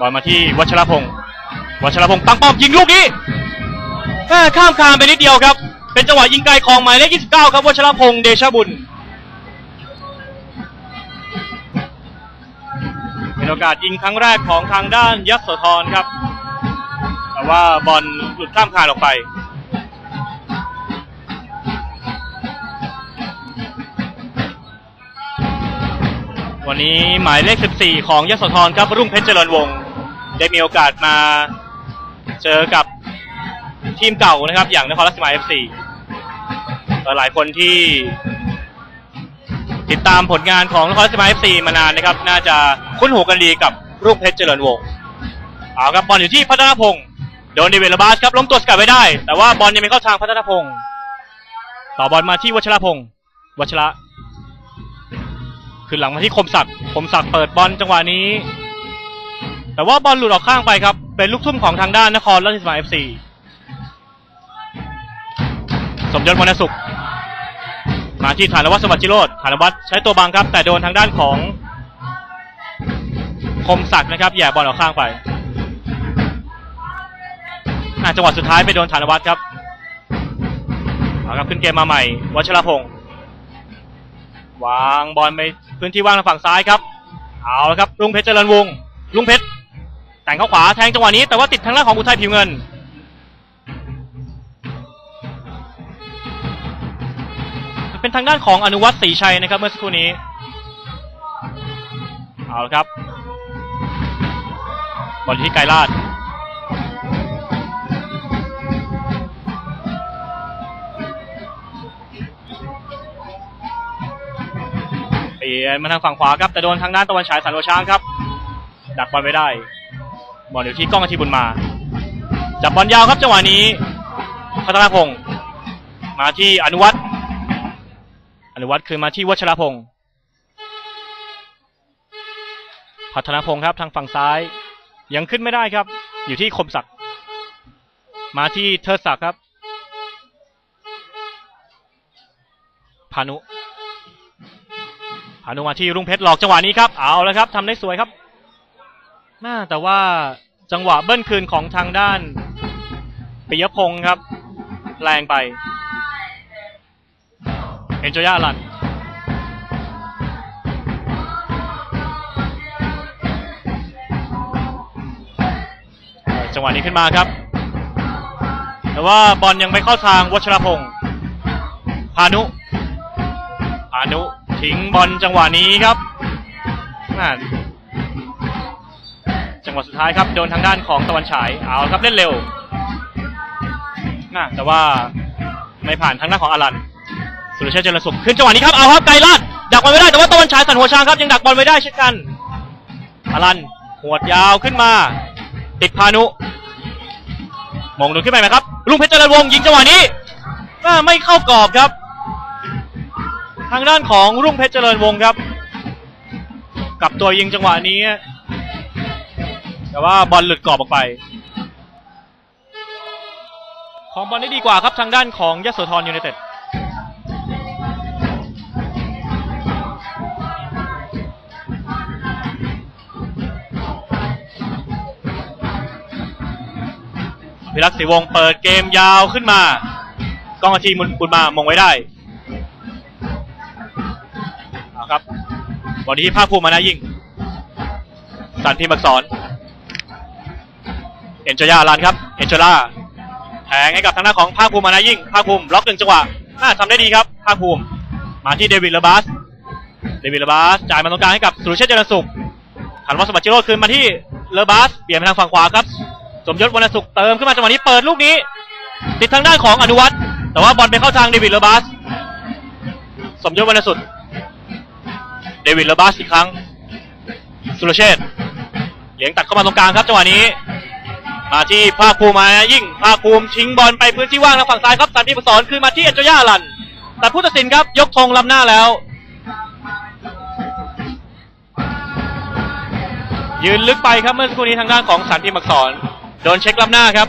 บอลมาที่วัชรพงศ์วัชรพงศ์ตั้งป้อมยิงลูกนี้แม่ข้ามคานไปนิดเดียวครับ เป็นจังหวะยิงไกลของหมายเลข 29 ครับวัชรพงศ์เดชบุญเป็นโอกาสยิงครั้งแรกของทางด้านยักษ์โสธรครับ แต่ว่าบอลหลุดข้ามคานออกไปวันนี้หมายเลข 14 ของยโสธรครับรุ่งเพชรเจริญวงศ์ ได้มีโอกาสมาเจอกับทีมเก่านะครับ อย่างนครราชสีมา FC ก็หลายคนที่ ติดตามผลงานของนครราชสีมา FC มานานนะครับ น่าจะคุ้นหูกันดีกับรุ่งเพชรเจริญวงศ์เอาครับบอลอยู่ที่พัฒนพงศ์โดนเดวิดลาบาสครับล้มตัวสกัดไว้ได้ แต่ว่าบอลยังไม่เข้าทางพัฒนพงศ์ต่อบอลมาที่วัชรพงศ์วัชระขึ้นหลังมาที่คมศักดิ์คมศักดิ์เปิดบอลจังหวะนี้ แต่ว่าบอลหลุดออกข้างไปครับ เป็นลูกทุ่มของทางด้านนครราชสีมาเอฟซีสมยศวรรณสุข มาที่ฐานวัฒน์สวัสดิ์จิโรธฐานวัฒน์ใช้ตัวบังครับ แต่โดนทางด้านของคมศักดิ์นะครับแย่บอลออกข้างไปจังหวะสุดท้ายไปโดนฐานวัฒน์ครับเอาครับขึ้นเกมมาใหม่ วัชรพงศ์วางบอลไปพื้นที่ว่างทางฝั่งซ้ายครับ เอาละครับลุงเพชรเจริญวงศ์ลุงเพชร แต่งเข้าขวาแทงจังหวะนี้แต่ว่าติดทางด้านของอุทัยผิวเงิน เป็นทางด้านของอนุวัตศรีชัยนะครับเมื่อสักครู่นี้ เอาละครับบอลที่ไกลลาดเปลี่ยนมาทางฝั่งขวาครับแต่โดนทางด้านตะวันฉายสันโอช้างครับ ดักบอลไว้ได้ บอลอยู่ที่กล้องอาทิบุญมา จับบอลยาวครับจังหวะนี้พัฒนาพงศ์มาที่อนุวัตรอนุวัตรคืนมาที่วัชรพงศ์พัฒนาพงศ์ครับทางฝั่งซ้าย ยังขึ้นไม่ได้ครับ อยู่ที่คมศักดิ์มาที่เทิดศักดิ์ครับพานุพานุมาที่รุ่งเพชรหลอกจังหวะนี้ครับเอาแล้วครับทำได้สวยครับน่าแต่ว่า จังหวะเบิ้ลคืนของทางด้านปิยพงศ์ครับ แรงไป เอ็นโจย่าลันจังหวะนี้ขึ้นมาครับ แต่ว่าบอลยังไม่เข้าทางวัชรพงศ์พานุพานุทิ้งบอลจังหวะนี้ครับน่า จังหวะสุดท้ายครับโดนทางด้านของตะวันฉายเอาครับเล่นเร็วน่าแต่ว่าไม่ผ่านทางด้านของอลันสุรเชษเจริญสุขขึ้นจังหวะนี้ครับเอาครับไกลลาดดักบอลไม่ได้แต่ว่าตะวันฉายสันหัวช้างครับยังดักบอลไม่ได้เช่นกันอลันหัวดยาวขึ้นมา ติดพานุมองดูขึ้นไปไหมครับลุงเพชรเจริญวงศ์ยิงจังหวะนี้อ่าไม่เข้ากรอบครับ ทางด้านของรุ่งเพชรเจริญวงศ์ครับ กับตัวยิงจังหวะนี้ แต่ว่าบอลหลุดกรอบออกไป ของบอลได้ดีกว่าครับทางด้านของยโสธรยูไนเต็ดพิรักษ์ศรีวงเปิดเกมยาวขึ้นมากองอาทีมุนบุญมามงไว้ได้ครับบอลที่ภาคภูมิมานะยิงสันพิมพ์อักษร เอ็นจยาลันครับ เอ็นจล่าแทงให้กับทางหน้านของภาคภูมิมานะยิ่ง ภาคภูมิล็อกหนึ่งจังหวะน่าทำได้ดีครับ ภาคภูมิ มาที่เดวิดเลบาสเดวิดเลบาสจ่ายมาตรงกลางให้กับสุรเชษเจริญสุขหันวัสบัติจิโรดคืนมาที่เลบาสเปลี่ยนไปทางฝั่งขวาครับ สมยศวรรณสุขเติมขึ้นมาจังหวะนี้เปิดลูกนี้ ติดทางด้านของอนุวัตรแต่ว่าบอลไปเข้าทางเดวิดเลบาสสมยศวรรณสุดเดวิดเลบาสอีกครั้ง สุรเชษเหลียงตัดเข้ามาตรงกลางครับจังหวะนี้ มาที่ภาคภูมิมายิ่งภาคภูมิทิ้งบอลไปพื้นที่ว่างทางฝั่งซ้ายครับสันติประสอนคือมาที่เอ็นโจย่าลันแต่ผู้ตัดสินครับยกธงล้ำหน้าแล้ว ยืนลึกไปครับเมื่อสักครู่นี้ทางด้านของสันติมักษรโดนเช็คล้ำหน้าครับ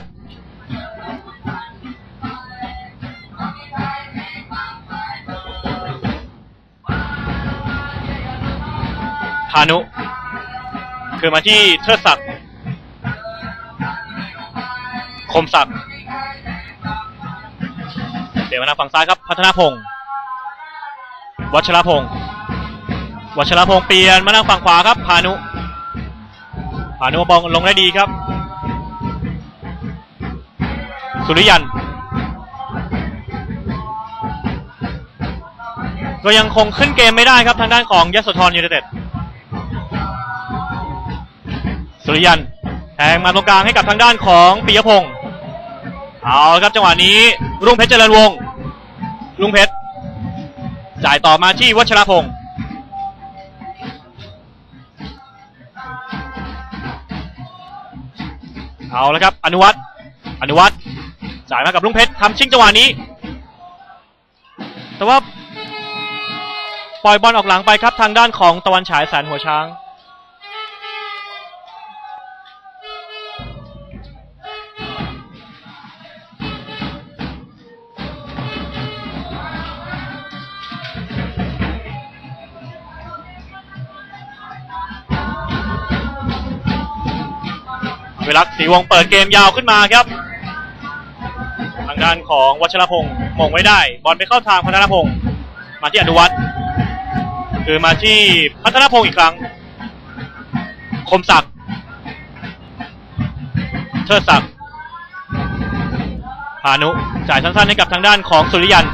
พานุคือมาที่เทิดศักดิ มศักดิ์เดี๋ยวมาทางฝั่งซ้ายครับ พัฒนาพงศ์วัชรพงศ์วัชรพงศ์เปลี่ยนมาทางฝั่งขวาครับพานุพานุบอลลงได้ดีครับ สุริยัน ก็ยังคงขึ้นเกมไม่ได้ครับทางด้านของยโสธรยูไนเต็ดสุริยันแทงมาตรงกลางให้กับทางด้านของปิยพงศ์ เอาครับจังหวะนี้รุ่งเพชรเจริญวงศ์รุ่งเพชรจ่ายต่อมาที่วัชรพงศ์เอาละครับ อนุวัตรอนุวัตรจ่ายมากับรุ่งเพชรทำชิงจังหวะนี้ แต่ว่าปล่อยบอลออกหลังไปครับทางด้านของตะวันฉายแสนหัวช้าง วลักษ์ศรีวงเปิดเกมยาวขึ้นมาครับ ทางด้านของวัชรพงศ์มงไว้ได้ บอลไปเข้าทางพัฒนพงศ์มาที่อนุวัฒน์คือมาที่พัฒนพงศ์อีกครั้ง คมศักดิ์เชิดศักดิ์พานุจ่ายสั้นๆให้กับทางด้านของสุริยัน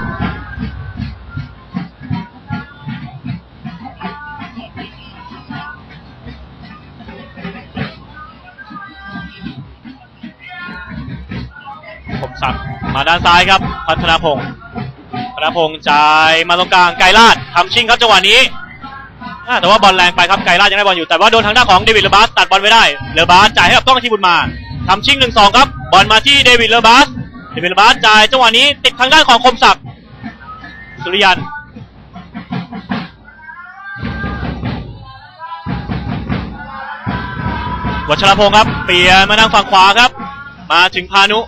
ด้านซ้ายครับ พัฒนาพงศ์พัฒนาพงศ์จ่ายมาตรงกลางไกรลาดทำชิงครับจังหวะนี้แต่ว่าบอลแรงไปครับไกรลาดยังได้บอลอยู่แต่ว่าโดนทางด้านของเดวิดเลบาสตัดบอลไว้ได้เลบาสจ่ายให้กับกล้องที่บุญมาทำชิงหนึ่งสองครับบอลมาที่เดวิดเลบาสเดวิดเลบาสจ่ายจังหวะนี้ติดทางด้านของคมศักดิ์สุริยันวัชรพงศ์ครับ เปลี่ยนมาทางฝั่งขวาครับ มาถึงพานุ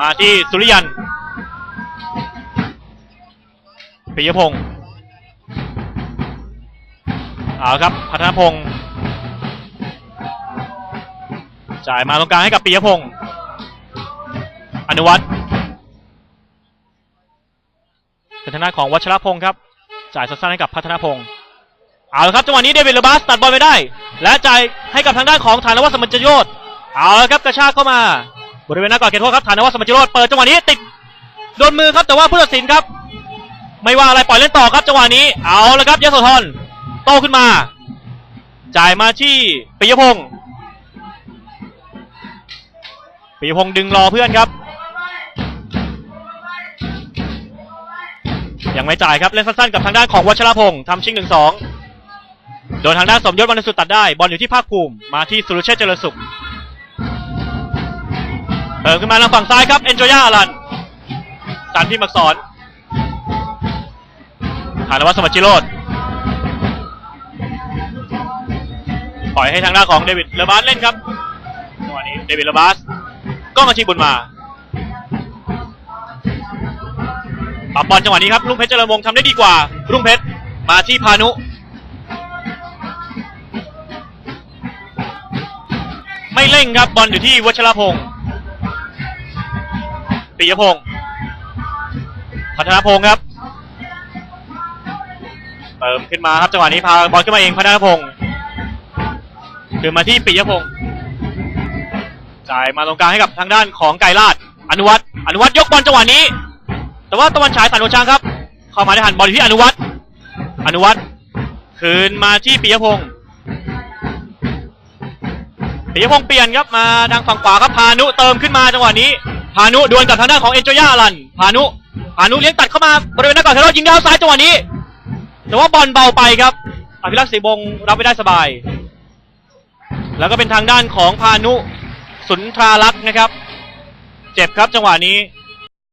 มาที่สุริยันปิยพงศ์เอาครับพัฒนพงศ์จ่ายมาตรงกลางให้กับปิยพงศ์อนุวัฒน์เป็นทางด้านของวัชรพงศ์ครับ จ่ายสั้นๆให้กับพัฒนพงศ์เอาละครับจังหวะนี้เดวิดเลบาสตัดบอลไปได้ และจ่ายให้กับทางด้านของฐานวัฒน์สมัญจโยธเอาละครับกระชากเข้ามา บริเวณหน้าก่อนเขตโทษครับฐานวัฒน์สมัญจโยธเปิดจังหวะนี้ติดโดนมือครับแต่ว่าผู้ตัดสินครับ ไม่ว่าอะไรปล่อยเล่นต่อครับจังหวะนี้เอาละครับยโสธรโตขึ้นมา จ่ายมาที่ปิยพงศ์ปิยพงศ์ดึงรอเพื่อนครับ ยังไม่จ่ายครับเล่นสั้นๆกับทางด้านของวัชรพงศ์ทำชิงหนึ่งสองโดนทางด้านสมยศวรรณสุดตัดได้บอลอยู่ที่ภาคภูมิมาที่สุรเชษเจริญสุข เติมขึ้นมาทางฝั่งซ้ายครับเอนโจย่าอลันสันพิมพ์อักษรฐานวัฒสมัชิโรดปล่อยให้ทางด้านของเดวิดเลบาสเล่นครับจังหวะนี้เดวิดเลบาสก็มาชีบุญมาปับบอลจังหวะนี้ครับลุงเพชรเจริญวงศ์ทำได้ดีกว่ารุ่งเพชรมาที่พานุไม่เร่งครับบอลอยู่ที่วัชรพงศ์ ปิยพงศ์พัฒนาพงศ์ครับ เติมขึ้นมาครับจังหวะนี้พาบอลขึ้นมาเองพัฒนาพงศ์คือมาที่ปิยพงศ์จ่ายมาตรงกลางให้กับทางด้านของไกรลาดอนุวัตรอนุวัตรยกบอลจังหวะนี้ แต่ว่าตะวันฉายสันโอชางครับ เข้ามาได้หันบอลที่อนุวัตรอนุวัตรคืนมาที่ปิยพงศ์ปิยพงศ์เปลี่ยนครับมาทางฝั่งขวาครับพานุเติมขึ้นมาจังหวะนี้ พานุดวลกับทางด้านของเอนโจย่าอลันพานุพานุเลี้ยงตัดเข้ามาบริเวณหน้าก่อนเทโรยิงดาวซ้ายจังหวะนี้ แต่ว่าบอลเบาไปครับอภิรักษ์ศรีบงรับไม่ได้สบาย แล้วก็เป็นทางด้านของพานุสุนทราลักษ์นะครับ เจ็บครับจังหวะนี้